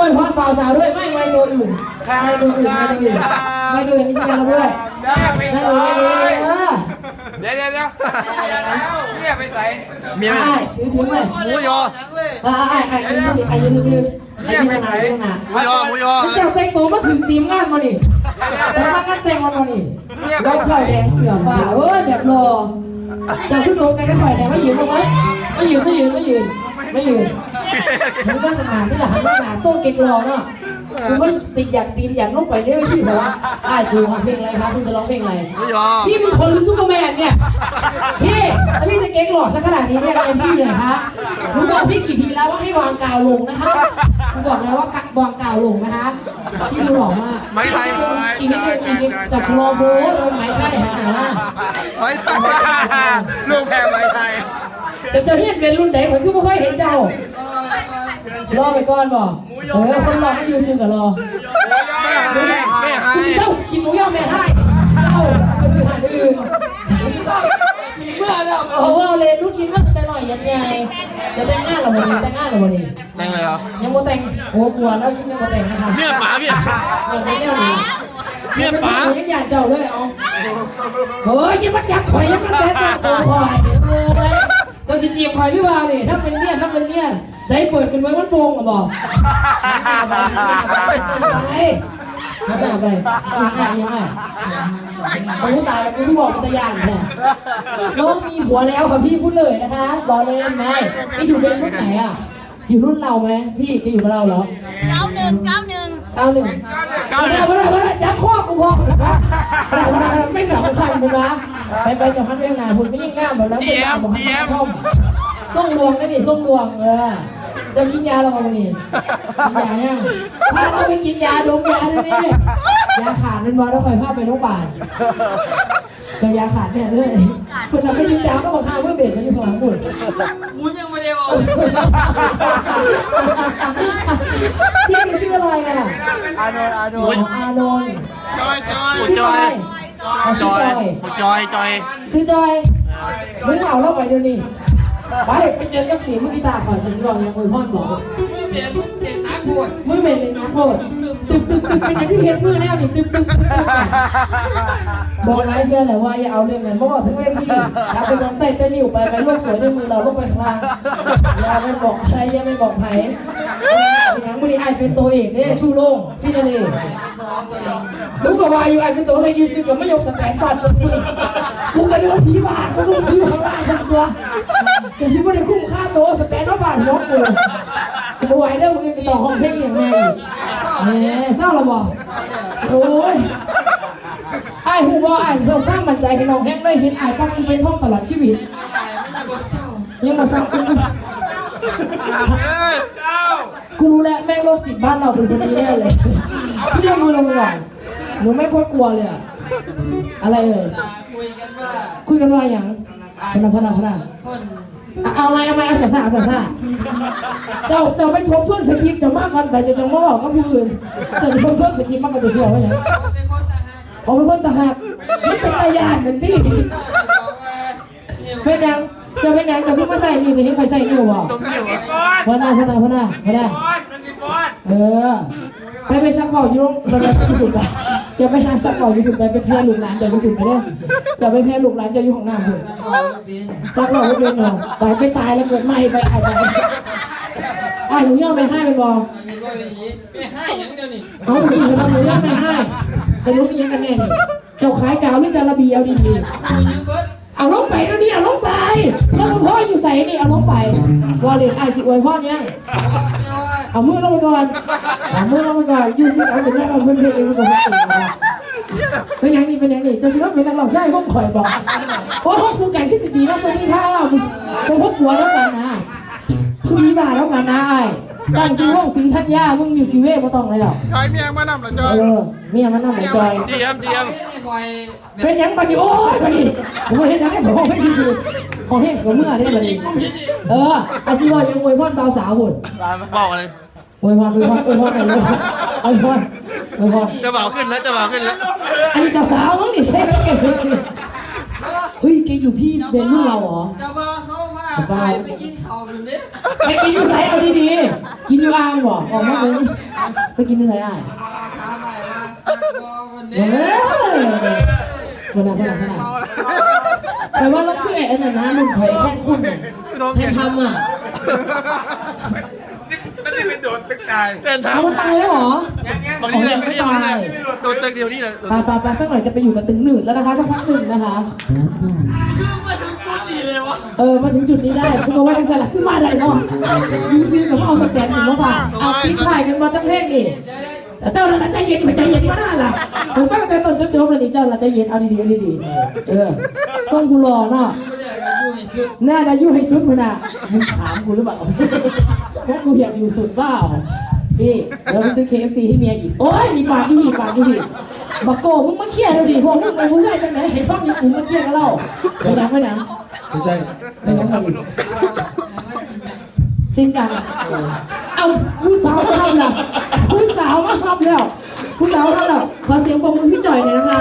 อวยพรเปล่าสาวด้วยไม่ไม่ตัวอื่นไม่ตัวอื่นไม่ตัวอื่นไม่ตัวอื่นนี่ใช่เราด้วยได้ไปนั่นเลยเลยเออเดี๋ยวเดี๋ยวเดี๋ยวเนี่ยไปใส่เมียไม่ไอ้ถือถือเลยหมูยอไอ้ไอ้ไอ้ไอ้ไอ้ยืนซื้อไอ้ยืนหนายืนหนาหมูยอหมูยอเจ้าแต่งตัวมาถึงทีมงานมาดิแต่ว่างานแต่งมันมาดิรองเท้าแดงเสือฟ้าเอ้ยแบบรอเจ้าคือโซกันก็ข่อยแดงไม่ยืนลงไหมไม่ยืนไม่ยืนไม่ยืนไม่ยืน มันก็ขนาดนี่แหละหันหน้าโซ่เก๊กรอเนาะคุณว่าติดอยากตีนอยากลงไปเรื่อยที่แบบว่าไอ้ดูเพลงอะไรครับคุณจะร้องเพลงอะไรหมูยอพี่เป็นคนหรือซูเปอร์แมนเนี่ยพี่แล้วพี่จะเก๊กหลอดซะขนาดนี้เนี่ยเอ็มพี่เลยฮะผมบอกพี่กี่ทีแล้วว่าให้วางกาวลงนะคะผมบอกแล้วว่าวางกาวลงนะคะพี่ดูหล่อมากไม้ไทยอีกนิดนึงอีกนิดจะคลอโบสโดนไม้ไทยหันหน้ามาไม้ไทยลูกแพงไม้ไทยจะจะเห็นเป็นรุ่นไหนผมคือไม่ค่อยเห็นเจ้า รอไปก่อนบอกเออคนรอไม่ยืนซื้อกับรอไม่ให้กูเศร้ากินหมูย่อแม่ให้เศร้าไปซื้อหาอื่นเมื่อแล้วโอ้โหเลยลูกกินว่าแต่หน่อยยังไงจะแต่งงานหรอวันนี้แต่งงานหรอวันนี้แต่งเลยเหรอยังโมแต่งโอ้กลัวแล้วยังโมแต่งนะคะเมียป๋าเมียยังไม่แน่เลยเมียป๋ายังอยากเจ้าเลยเอาเฮ้ยยังมาจับข่อยยังมาแตะตัวข่อยเออ จะสิจีบข่อยหรือเปล่าเนี่ยถ้าเป็นเนี่ยถ้าเป็นเนี่ยใส่เปิดกันไว้มันโป่งอะบอกไปไปไปยังไงยังไงโอ้ตายแล้วกูบอกมันตะยานแท้น้องมีผัวแล้วค่ะพี่พูดเลยนะคะ บอกเลยไหมพี่อยู่เป็นรุ่นไหนอะ อยู่รุ่นเราไหมพี่แกอยู่กับเราเหรอเก้าหนึ่งเก้าหนึ่งเก้าหนึ่งเก้าหนึ่งไม่ได้ไม่ได้จับข้อกูพอนะไม่สำคัญมึงนะไปไปจับพันเรื่องนาคุณไม่ยิ่งง่ามแบบแล้วคุณง่ามบอกให้ท่อมส่งดวงนะนี่ส่งดวงเออจะกินยาเราวันนี้กินยาเนี่ยพาเราไปกินยาดมยาด้วยนี่ยาขาดเป็นวอแล้วคอยพาไปโรงพยาบาลก็ยาขาดเนี่ยเลยคุณเราไปยิงดาวก็บอกพาเพื่อเบรกกันที่พอหมุนกูยังไม่ได้ออกพี่มีชื่ออะไรอะ อานนท์อานนอ๋อท์อานนท์จอยจอยชื่อจจออยยอ๋อจชื่ออจยอยจอยจอยชื่อจอยมึงเอาเราไปเดี๋ยวนี้ไปไปเจอกับสีมือกีตาร์ก่อนจะสิบอกยังอวยพรบอกเปลี่ยนเปลี่ยนน้ำปวดมือเมนเลยนะโคตรตึบตึบตึบเป็นอย่างที่เห็นมือแนวนี่ตึบตึบตึบตึบบอกหลายเทื่อแหละว่าอย่าเอาเรื่องนั้นมาบอกถึงเวทีถ้าเป็นการใส่แต่นิ้วไปไปโลกสวยด้วยมือเราลงไปข้างล่างอย่าไปบอกใครอย่าไปบอกไผอย่าง มือนี้ไอเป็นตัวเอกเนี่ยชูโล่งฟินาเล่ลูกก็ว่าอยู่ไอเป็นตัวอะไรยืนซื้อกับไม่ยกสแตนฟาดตัวกูก็เดือดผีบ้ากูก็ผีบ้าบ้าทั้งตัวแต่ซื้อไม่ได้คุ้มค่าตัวสแตนฟาดหัวกูกูไหวเด้อมึงต่อห้องเพลงอย่างไงเนี่ยเศร้าละบ่โอ้ยไอ้หูบ่ไอ้เพิ่มความมั่นใจให้น้องแฮงได้เห็นไอ้ปักมันเป็นท่องตลอดชีวิตยังมาเศร้าเอ้ยเจ้า กูรู้แล้วแม่งโรคจิตบ้านเราเป็นคนนี้แน่เลยพี่เอามือลงก่อนหนูไม่ค่อยกลัวเลยอะอะไรเอ่ยคุยกันว่าคุยกันว่าอย่างพนักพนักพนักคนเอาไงเอาไงเอาสาสาสาสาเจ้าเจ้าไปทบทวนสคริปต์เจะมากก่อนไปจะจะมาบอกกับผู้อื่นเจ้าไปทบทวนสคริปต์มากกว่าจะเชื่อว่าอย่างเป็นคนทหารเอาเป็นคนตาหักไม่เป็นตายานนั่นที่บอกว่าเนี่ยเป็นยังเจะเป็นยังจะเพิ่งมาใส่นิ้วจะเห็นใครใส่นิ้วบ่ต้มอยู่ปอนพนักพนักพนักพนักปอนมันมีปอนเออไปไปซักเบาอยู่โรงเราไปไปถูกไปจะไปหาซักเบาอยู่ถูกไปไปแพ้ลูกหลานจะอยู่ถูกไปเด้อจะไปแพ้ลูกหลานจะอยู่ของน้ำถูกซักเบาไม่เป็นหรอกไปไปตายแล้วเกิดใหม่ไปอาจจะไอ้หนูย่อไปให้เป็นบอมีว่าอย่างนี้ไปให้อย่างเดียวนี่เอาจริงๆเราหนูย่อไปให้สรุปยังกันแน่นี่เจ้าขายกาวหรือจะระเบียเอาดีกูยังเบิดๆเอาลงไปแล้วนี่เอาลงไป แล้วพ่ออยู่ใส่นี่เอาลงไปวอลเลตไอสิอวยพ่อเนี่ยเอามือลงไปก่อนเอามือลงไปก่อนยูซิเอาเป็นแม่เอาเพื่อนเพลงเอนก่งนเป็นยังนี่เป็นยังนี่จะซื้อเป็นนักร้องใช่ห้องข่อยบอกโอ้ห้องครูกันที่สิบปีแล้วสวัสดีค่ะเป็นพวกหัวแล้วกันนะคุณมีบาแล้วกันนะไอ้ ตั้งซื้อห้องสีทัญญามึงอยู่กี่เว่มาต้องเลยหรอกจอยเมียมานำเหรอจอยเออเมียมันนั่งไหนจอย เจียมเจียมไม่ได้คอยเป็นยังบัดนี้โอ้ยบัดนี้ผมเห็นยังไงผมห้องไม่ซื่อห้องเห็นกับเมื่อเนี่ยบัดนี้เอออาชีวะยังมวยพ่อนเบาสาวหุ่นบอกเลยอวยพรอวยพรอวยพรหน่อยเลยอวยพรอวยพรจะเบาขึ้นแล้วจะเบาขึ้นแล้วอันนี้เจ้าสาวมั้งนี่เซ็กเก่งเฮ้ยแกอยู่พี่เป็นรุ่นเราเหรอ จะว่าเขา ว่าสบายไปกินข้าวกันเนี่ยไปกินอยู่ไสเอาดีๆ กินอยู่อ่างบ่ออกมาเลยไปกินอยู่ไสอ่างมาถามใหม่ว่าวันเฮ้นี้ยคนนั้นคนนั้นคนนั้นแปลว่าเราคือไอ้อันนั้นนะนุ่นไผ่แท่นคุณน่ะแท่นทำอะนั่นจะเป็นโดดตึกตายเดินทางเอามันตายแล้วเหรอยังยังบางทีเลยไม่ยังไม่ได้โดนตึกเดียวนี่แหละปาปาปาสักหน่อยจะไปอยู่กับตึงหนืดแล้วนะคะสักพักหนึ่งนะคะ คือมาถึงจุดนี้ เลยวะเออมาถึงจุดนี้ได้คุณก็ว่าจังสลักขึ้นมาได้เนาะยูซีกับเอาสแตนจิ๋วมาฝากเอาปิดถ่ายกันมาจังเพลงดิแต่เจ้าน่ะใจเย็นหัวใจเย็นมาหน้าล่ะผมฟังแต่ต้นจนจบเลยนี่เจ้าน่ะใจเย็นเอาดีๆเอาดีๆเออทรงผู้รอเนาะไม่ได้กันดูอีกชุดแน่นะอยู่ให้สุดพุ่นน่ะมึงถามกูหรือเปล่าว่ากูอยากอยู่สุดเปล่าพี่เดี๋ยวไปซื้อ KFC ให้เมียอีก โอ้ยมีปากอยู่พี่ปากอยู่พี่บักโก้มึงมาเคลียร์ดูดิพวกมึงเป็นผู้ชายจังไหนให้ช่องนี้กูมาเคลียร์กับเราไปยังไปยัง ไม่ใช่ไปยังมาดิจริงจังเอาผู้สาวมาทำล่ะผู้สาวมาทำแล้วผู้สาวมาทำแล้วขอเสียงปรบมือพี่จ่อยหน่อยนะคะ